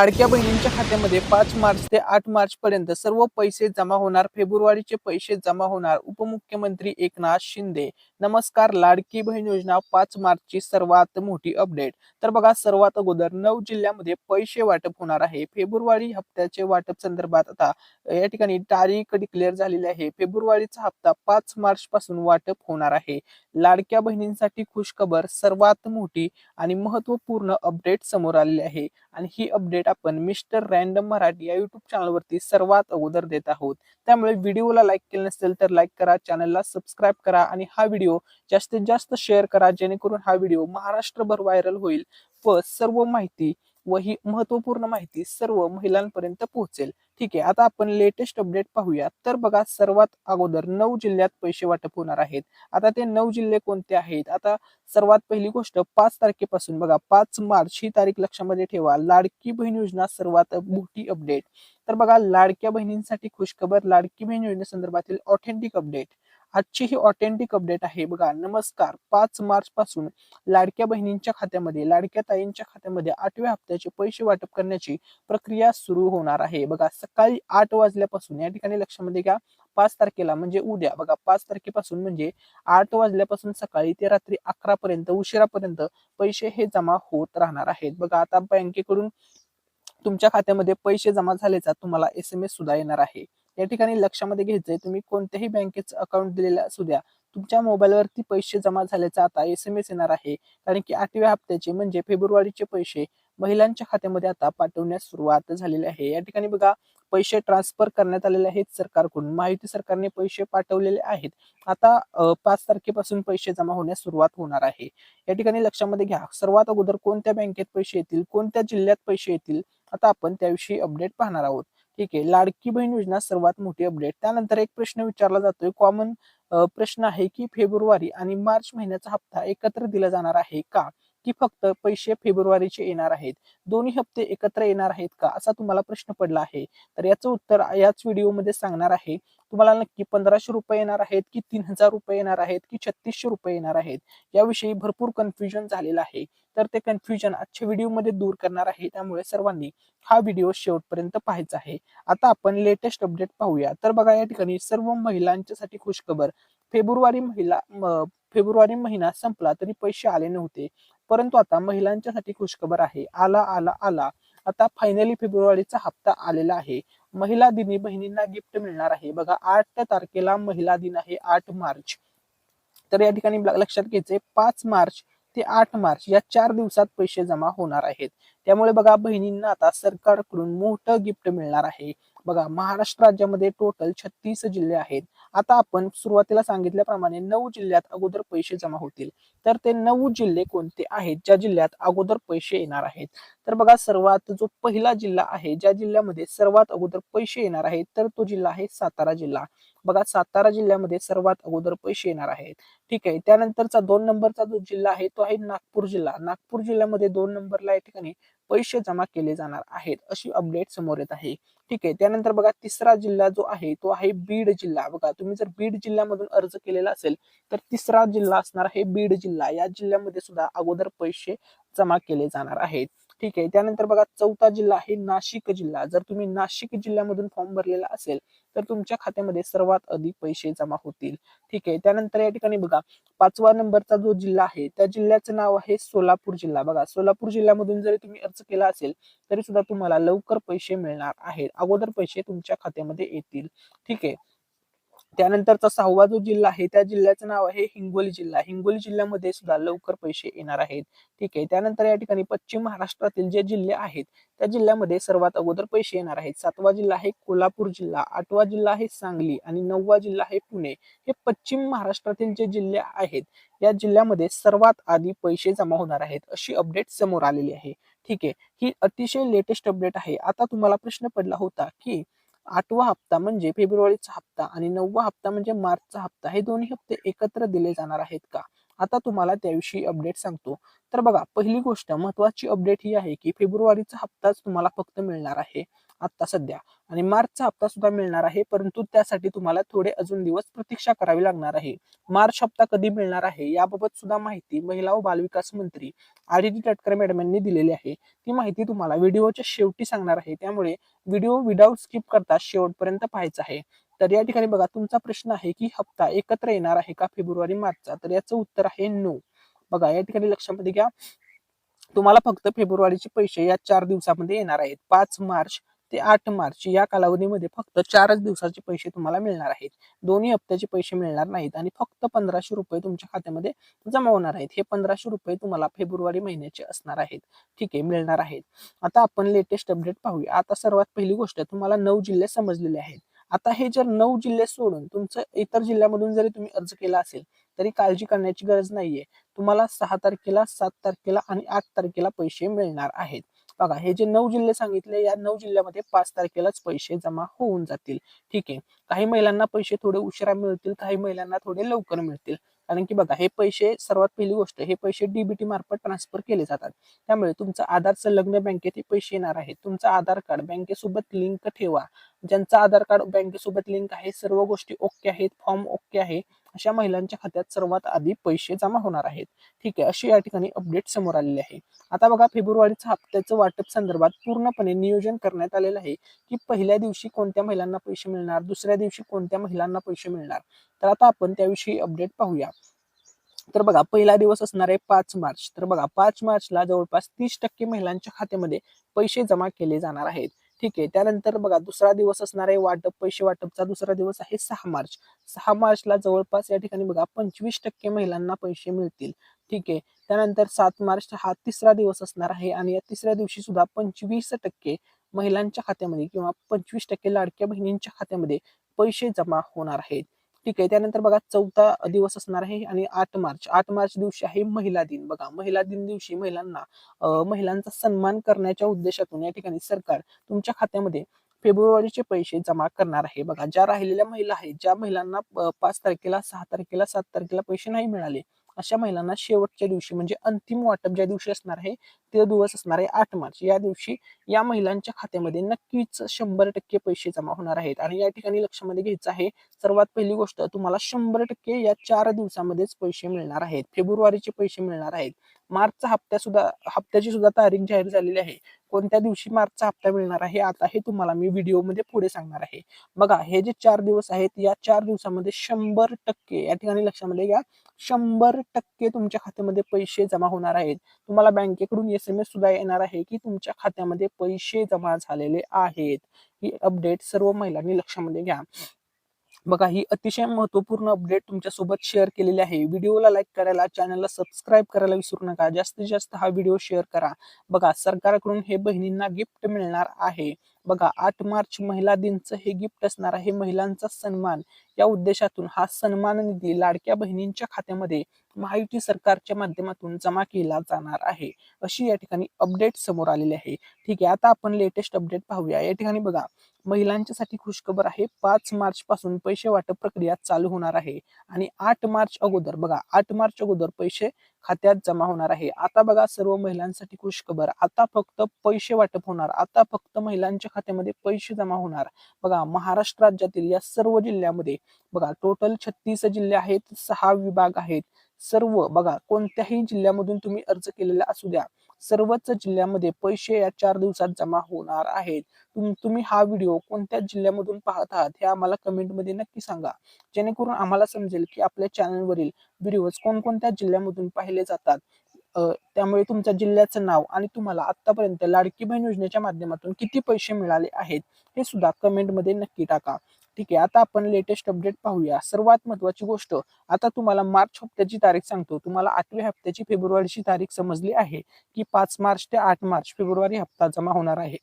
लाडक्या बहिणींच्या खात्यामध्ये पाच मार्च ते आठ मार्च पर्यंत सर्व पैसे जमा होणार. फेब्रुवारीचे पैसे जमा होणार. उपमुख्यमंत्री एकनाथ शिंदे. नमस्कार लाडकी बहीण योजना पाच मार्चची सर्वात मोठी अपडेट. तर बघा सर्वात अगोदर नऊ जिल्ह्यामध्ये पैसे वाटप होणार आहे. फेब्रुवारी हप्त्याचे वाटप संदर्भात आता या ठिकाणी तारीख डिक्लेअर झालेली आहे. फेब्रुवारीचा हप्ता पाच मार्च पासून वाटप होणार आहे. लाडक्या बहिणींसाठी खुशखबर सर्वात मोठी आणि महत्त्वपूर्ण अपडेट समोर आलेली आहे. आणि ही अपडेट आपण मिस्टर रॅन्डम मराठी या युट्यूब चॅनलवरती सर्वात अगोदर देत आहोत. त्यामुळे व्हिडिओला लाईक केलं नसेल तर लाईक करा चॅनलला सबस्क्राईब करा आणि हा व्हिडिओ जास्तीत जास्त शेअर करा जेणेकरून हा व्हिडिओ महाराष्ट्रभर व्हायरल होईल. व सर्व माहिती व ही महत्त्वपूर्ण माहिती सर्व महिलांपर्यंत पोहोचेल. ठीक आहे आता आपण लेटेस्ट अपडेट पाहूया तर बघा सर्वात अगोदर नऊ जिल्ह्यात पैसे वाटप होणार आहेत. आता ते नऊ जिल्हे कोणते आहेत? आता सर्वात पहिली गोष्ट पाच तारखेपासून बघा पाच मार्च ही तारीख लक्षामध्ये ठेवा. लाडकी बहीण योजना सर्वात मोठी अपडेट तर बघा लाडक्या बहिणींसाठी खुशखबर लाडकी बहीण योजनेसंदर्भातील ऑथेंटिक अपडेट आजची ही ऑथेंटिक अपडेट आहे. बघा नमस्कार. पाच मार्च पासून लाडक्या बहिणींच्या खात्यामध्ये लाडक्या ताईंच्या खात्यामध्ये आठव्या हप्त्याचे पैसे वाटप करण्याची प्रक्रिया सुरू होणार आहे. बघा सकाळी आठ वाजल्यापासून या ठिकाणी लक्षामध्ये घ्या. पाच तारखेला म्हणजे उद्या. बघा पाच तारखेपासून म्हणजे आठ वाजल्यापासून सकाळी ते रात्री अकरा पर्यंत उशिरापर्यंत पैसे हे जमा होत राहणार आहेत. बघा आता बँकेकडून तुमच्या खात्यामध्ये पैसे जमा झाल्याचा तुम्हाला एस एम एस सुद्धा येणार आहे. या ठिकाणी लक्षामध्ये घ्यायचंय तुम्ही कोणत्याही बँकेचं अकाउंट दिलेलं असू द्या तुमच्या मोबाईलवरती पैसे जमा झाल्याचा आता एस एम एस येणार आहे. कारण की आठव्या हप्त्याचे म्हणजे फेब्रुवारीचे पैसे महिलांच्या खात्यामध्ये आता पाठवण्यास सुरुवात झालेली आहे. या ठिकाणी बघा पैसे ट्रान्सफर करण्यात आलेले आहेत सरकारकडून. माहिती सरकारने पैसे पाठवलेले आहेत. आता पाच तारखेपासून पैसे जमा होण्यास सुरुवात होणार आहे. या ठिकाणी लक्षामध्ये घ्या सर्वात अगोदर कोणत्या बँकेत पैसे येतील कोणत्या जिल्ह्यात पैसे येतील आता आपण त्याविषयी अपडेट पाहणार आहोत. ठीक आहे. लाडकी बहीण योजना सर्वात मोठी अपडेट त्यानंतर एक प्रश्न विचारला जातोय. कॉमन प्रश्न आहे की फेब्रुवारी आणि मार्च महिन्याचा हप्ता एकत्र दिला जाणार आहे का? की फक्त पैसे फेब्रुवारीचे येणार आहेत? दोन्ही हप्ते एकत्र येणार आहेत का? असा तुम्हाला प्रश्न पडला आहे. तर याचं उत्तर याच व्हिडिओमध्ये सांगणार आहे. तुम्हाला नक्की पंधराशे रुपये येणार आहेत की तीन हजार रुपये येणार आहेत की छत्तीसशे रुपये येणार आहेत? याविषयी भरपूर कन्फ्युजन झालेलं आहे. तर ते कन्फ्युजन आजच्या व्हिडिओमध्ये दूर करणार आहे. त्यामुळे सर्वांनी हा व्हिडिओ शेवटपर्यंत पाहायचा आहे. आता आपण लेटेस्ट अपडेट पाहूया. तर बघा या ठिकाणी सर्व महिलांच्यासाठी खुशखबर. फेब्रुवारी महिला फेब्रुवारी महिना संपला तरी पैसे आले नव्हते. परंतु आता महिलांच्यासाठी खुशखबर आहे. आला आला आला. आता फायनली फेब्रुवारीचा हप्ता आलेला आहे. महिला दिनी बहिणींना गिफ्ट मिळणार आहे. बघा आठ तारखेला महिला दिन आहे आठ मार्च. तर या ठिकाणी लक्षात घ्यायचंय पाच मार्च ते आठ मार्च या चार दिवसात पैसे जमा होणार आहेत. त्यामुळे बघा बहिणींना आता सरकारकडून मोठं गिफ्ट मिळणार आहे. बघा महाराष्ट्र राज्यामध्ये टोटल छत्तीस जिल्हे आहेत. आता आपण सुरुवातीला सांगितल्याप्रमाणे नऊ जिल्ह्यात अगोदर पैसे जमा होतील. तर ते नऊ जिल्हे कोणते आहेत? ज्या जिल्ह्यात अगोदर पैसे येणार आहेत. तर बघा सर्वात जो पहिला जिल्हा आहे ज्या जिल्ह्यामध्ये सर्वात अगोदर पैसे येणार आहेत तर तो जिल्हा आहे सातारा जिल्हा. बघा सातारा जिल्ह्यामध्ये सर्वात अगोदर पैसे येणार आहेत. ठीक आहे त्यानंतरचा दोन नंबरचा जो जिल्हा आहे तो आहे नागपूर जिल्हा. नागपूर जिल्ह्यामध्ये दोन नंबरला या ठिकाणी पैसे जमा केले जाणार आहेत अशी अपडेट समोर येत आहे. ठीक आहे त्यानंतर बघा तिसरा जिल्हा जो आहे तो आहे बीड जिल्हा. बघा तुम्ही जर बीड जिल्ह्यामधून अर्ज केलेला असेल तर तिसरा जिल्हा असणार आहे बीड जिल्हा. या जिल्ह्यामध्ये सुद्धा अगोदर पैसे जमा केले जाणार आहेत. ठीक आहे. त्यानंतर बघा चौथा जिल्हा आहे नाशिक जिल्हा. जर तुम्ही नाशिक जिल्ह्यामधून फॉर्म भरलेला असेल तर तुमच्या खात्यामध्ये सर्वात अधिक पैसे जमा होतील. ठीक आहे. त्यानंतर या ठिकाणी बघा पाचवा नंबरचा जो जिल्हा आहे त्या जिल्ह्याचं नाव आहे सोलापूर जिल्हा. बघा सोलापूर जिल्ह्यामधून जरी तुम्ही अर्ज केला असेल तरी सुद्धा तुम्हाला लवकर पैसे मिळणार आहेत. अगोदर पैसे तुमच्या खात्यामध्ये येतील. ठीक आहे. त्यानंतरचा सहावा जो जिल्हा आहे त्या जिल्ह्याचं नाव आहे हिंगोली जिल्हा. हिंगोली जिल्ह्यामध्ये सुद्धा लवकर पैसे येणार आहेत. ठीक आहे. त्यानंतर या ठिकाणी पश्चिम महाराष्ट्रातील जे जिल्हे आहेत त्या जिल्ह्यामध्ये सर्वात अगोदर पैसे येणार आहेत. सातवा जिल्हा आहे कोल्हापूर जिल्हा आठवा जिल्हा आहे सांगली आणि नववा जिल्हा आहे पुणे. हे पश्चिम महाराष्ट्रातील जे जिल्हे आहेत या जिल्ह्यामध्ये सर्वात आधी पैसे जमा होणार आहेत अशी अपडेट समोर आलेली आहे. ठीक आहे. ही अतिशय लेटेस्ट अपडेट आहे. आता तुम्हाला प्रश्न पडला होता की आठवा हप्ता म्हणजे फेब्रुवारीचा हप्ता आणि नववा हप्ता म्हणजे मार्चचा हप्ता. हे दोन्ही हप्ते एकत्र दिले जाणार आहेत का? आता तुम्हाला त्याविषयी अपडेट सांगतो. तर बघा पहिली गोष्ट महत्वाची अपडेट ही आहे की फेब्रुवारीचा हप्ताच तुम्हाला फक्त मिळणार आहे आता सध्या. आणि मार्चचा हप्ता सुद्धा मिळणार आहे परंतु त्यासाठी तुम्हाला थोडे अजून दिवस प्रतीक्षा करावी लागणार आहे. मार्च हप्ता कधी मिळणार आहे याबाबत सुद्धा माहिती महिला व बालविकास मंत्री आदिती तटकरे मॅडम यांनी दिलेली आहे. ती माहिती तुम्हाला व्हिडिओच्या शेवटी सांगणार आहे. त्यामुळे व्हिडिओ विदाऊट स्किप करता शेवटपर्यंत पाहायचा आहे. तर या ठिकाणी बघा तुमचा प्रश्न आहे की हप्ता एकत्र येणार आहे का फेब्रुवारी मार्चचा? तर याचं उत्तर आहे नो बघा या ठिकाणी लक्षामध्ये घ्या. तुम्हाला फक्त फेब्रुवारीचे पैसे या चार दिवसामध्ये येणार आहेत. पाच मार्च ते आठ मार्च या कालावधीमध्ये फक्त चारच दिवसाचे पैसे तुम्हाला मिळणार आहेत. दोन्ही हप्त्याचे पैसे मिळणार नाहीत आणि फक्त पंधराशे रुपये तुमच्या खात्यामध्ये जमा होणार आहेत. हे पंधराशे रुपये तुम्हाला फेब्रुवारी महिन्याचे असणार आहेत. ठीक आहे मिळणार आहेत. आता आपण लेटेस्ट अपडेट पाहूया. आता सर्वात पहिली गोष्ट तुम्हाला नऊ जिल्हे समजलेले आहेत. आता हे जर नऊ जिल्हे सोडून तुमचं इतर जिल्ह्यामधून जरी तुम्ही अर्ज केला असेल तरी काळजी करण्याची गरज नाहीये. तुम्हाला सहा तारखेला सात तारखेला आणि आठ तारखेला पैसे मिळणार आहेत. बघा हे जे नऊ जिल्हे सांगितले या नऊ जिल्ह्यामध्ये पाच तारखेलाच पैसे जमा होऊन जातील. ठीक आहे. काही महिलांना पैसे थोडे उशिरा मिळतील काही महिलांना थोडे लवकर मिळतील. कारण की बघा हे पैसे सर्वात पहिली गोष्ट हे पैसे डीबीटी मार्फत ट्रान्सफर केले जातात. त्यामुळे तुमचं आधार संलग्न बँकेत हे पैसे येणार आहेत. तुमचं आधार कार्ड बँकेसोबत लिंक ठेवा. ज्यांचं आधार कार्ड बँकेसोबत लिंक आहे सर्व गोष्टी ओके आहेत फॉर्म ओके आहे. अशा महिलांच्या खात्यात सर्वात आधी पैसे जमा होणार आहेत. ठीक आहे अशी या ठिकाणी अपडेट समोर आलेली आहे. आता बघा फेब्रुवारीचा हप्त्याचं वाटप संदर्भात पूर्णपणे नियोजन करण्यात आलेलं आहे की पहिल्या दिवशी कोणत्या महिलांना पैसे मिळणार दुसऱ्या दिवशी कोणत्या महिलांना पैसे मिळणार. तर आता आपण त्याविषयी अपडेट पाहूया. तर बघा पहिला दिवस असणार आहे पाच मार्च. तर बघा पाच मार्चला जवळपास तीस टक्के महिलांच्या खात्यामध्ये पैसे जमा केले जाणार आहेत. ठीक आहे. त्यानंतर बघा दुसरा दिवस असणार आहे वाटप पैसे वाटपचा दुसरा दिवस आहे सहा मार्च. सहा मार्चला जवळपास या ठिकाणी बघा पंचवीस टक्के महिलांना पैसे मिळतील. ठीक आहे. त्यानंतर सात मार्च हा तिसरा दिवस असणार आहे आणि या तिसऱ्या दिवशी सुद्धा पंचवीस टक्के महिलांच्या खात्यामध्ये किंवा पंचवीस टक्के लाडक्या बहिणींच्या खात्यामध्ये पैसे जमा होणार आहेत. ठीक आहे. त्यानंतर बघा चौथा दिवस असणार आहे आणि आठ मार्च. आठ मार्च दिवशी आहे महिला दिन. बघा महिला दिन दिवशी महिलांना महिलांचा सन्मान करण्याच्या उद्देशातून या ठिकाणी सरकार तुमच्या खात्यामध्ये फेब्रुवारीचे पैसे जमा करणार आहे. बघा ज्या राहिलेल्या महिला आहेत ज्या महिलांना पाच तारखेला सहा तारखेला सात तारखेला पैसे नाही मिळाले अशा महिलांना शेवटच्या दिवशी म्हणजे अंतिम वाटप ज्या दिवशी असणार आहे ते दिवस असणार आहे आठ मार्च. या दिवशी या महिलांच्या खात्यामध्ये नक्कीच शंभर टक्के पैसे जमा होणार आहेत. आणि या ठिकाणी लक्षामध्ये घ्यायचं आहे सर्वात पहिली गोष्ट तुम्हाला शंभर टक्के या चार दिवसामध्येच पैसे मिळणार आहेत. फेब्रुवारीचे पैसे मिळणार आहेत. मार्चचा हप्त्या सुद्धा हप्त्याची सुद्धा तारीख जाहीर झालेली आहे. कोणत्या दिवशी मार्चचा हप्ता मिळणार आहे आता हे तुम्हाला मी व्हिडिओमध्ये पुढे सांगणार आहे. बघा हे जे चार दिवस आहेत या चार दिवसामध्ये शंभर टक्के या ठिकाणी लक्षामध्ये घ्या शंभर टक्के तुमच्या खात्यामध्ये पैसे जमा होणार आहेत. तुम्हाला बँकेकडून एस एम एस सुद्धा येणार आहे की तुमच्या खात्यामध्ये पैसे जमा झालेले आहेत. ही अपडेट सर्व महिलांनी लक्षामध्ये घ्या. बघा ही अतिशय महत्त्वपूर्ण अपडेट तुमच्यासोबत शेअर केलेली आहे. व्हिडिओला लाईक करायला चॅनलला सबस्क्राईब करायला विसरू नका. जास्तीत जास्त हा व्हिडिओ शेअर करा. बघा सरकारकडून हे बहिणींना गिफ्ट मिळणार आहे. बघा आठ मार्च महिला दिनचं हे गिफ्ट असणार आहे. महिलांचा सन्मान. या उद्देशातून हा सन्मान निधी लाडक्या बहिणींच्या खात्यामध्ये माहिती सरकारच्या माध्यमातून जमा केला जाणार आहे. अशी या ठिकाणी अपडेट समोर आलेली आहे. ठीक आहे आता आपण लेटेस्ट अपडेट पाहूया. या ठिकाणी बघा महिलांच्यासाठी खुशखबर आहे. पाच मार्च पासून पैसे वाटप प्रक्रिया चालू होणार आहे. आणि आठ मार्च अगोदर बघा आठ मार्च अगोदर पैसे खात्यात जमा होणार आहे. आता बघा सर्व महिलांसाठी खुशखबर. आता फक्त पैसे वाटप होणार. आता फक्त महिलांच्या खात्यामध्ये पैसे जमा होणार. बघा महाराष्ट्र राज्यातील या सर्व जिल्ह्यामध्ये बघा टोटल छत्तीस जिल्हे आहेत सहा विभाग आहेत. सर्व बघा कोणत्याही जिल्ह्यामधून तुम्ही अर्ज केलेला असू द्या सर्वच जिल्ह्यामध्ये पैसे या चार दिवसात जमा होणार आहेत. तुम तुम्ही हा व्हिडिओ कोणत्या जिल्ह्यामधून पाहत आहात हे आम्हाला कमेंटमध्ये नक्की सांगा. जेणेकरून आम्हाला समजेल की आपल्या चॅनलवरील व्हिडिओज कोणकोणत्या जिल्ह्यामधून पाहिले जातात. त्यामुळे तुमच्या जिल्ह्याचं नाव आणि तुम्हाला आतापर्यंत लाडकी बहीण योजनेच्या माध्यमातून किती पैसे मिळाले आहेत हे सुद्धा कमेंटमध्ये नक्की टाका. ठीक आहे आता आपण लेटेस्ट अपडेट पाहूया. सर्वात महत्वाची गोष्ट आता तुम्हाला मार्च हप्त्याची तारीख सांगतो. तुम्हाला आठव्या हप्त्याची फेब्रुवारीची तारीख समजली आहे की पाच मार्च ते आठ मार्च फेब्रुवारी हप्ता जमा होणार आहे.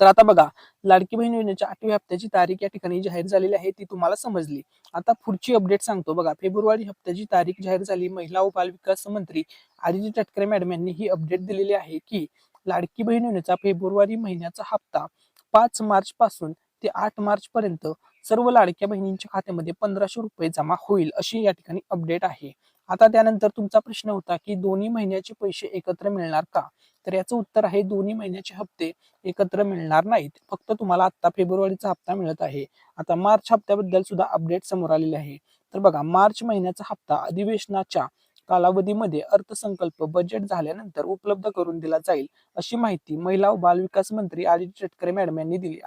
तर आता बघा लाडकी बहीण योजनेच्या आठव्या हप्त्याची तारीख या ठिकाणी जाहीर झालेली आहे ती तुम्हाला समजली. आता पुढची अपडेट सांगतो. बघा फेब्रुवारी हप्त्याची तारीख जाहीर झाली. महिला व बाल विकास मंत्री आदिती तटकरे मॅडम यांनी ही अपडेट दिलेली आहे की लाडकी बहीण योजनेचा फेब्रुवारी महिन्याचा हप्ता पाच मार्च पासून ते आठ मार्च पर्यंत सर्व लाडक्या बहिणींच्या खात्यामध्ये पंधराशे रुपये जमा होईल अशी या ठिकाणी अपडेट आहे. आता त्यानंतर तुमचा प्रश्न होता की दोन्ही महिन्याचे पैसे एकत्र मिळणार का? तर याचं उत्तर आहे दोन्ही महिन्याचे हप्ते एकत्र मिळणार नाहीत. फक्त तुम्हाला आता फेब्रुवारीचा हप्ता मिळत आहे. आता मार्च हप्त्याबद्दल सुद्धा अपडेट समोर आलेले आहे. तर बघा मार्च महिन्याचा हप्ता अधिवेशनाच्या कालावधीमध्ये अर्थसंकल्प बजेट झाल्यानंतर उपलब्ध करून दिला जाईल अशी माहिती महिला व बालविकास मंत्री आदित्य तटकरे मॅडम यांनी दिली आहे.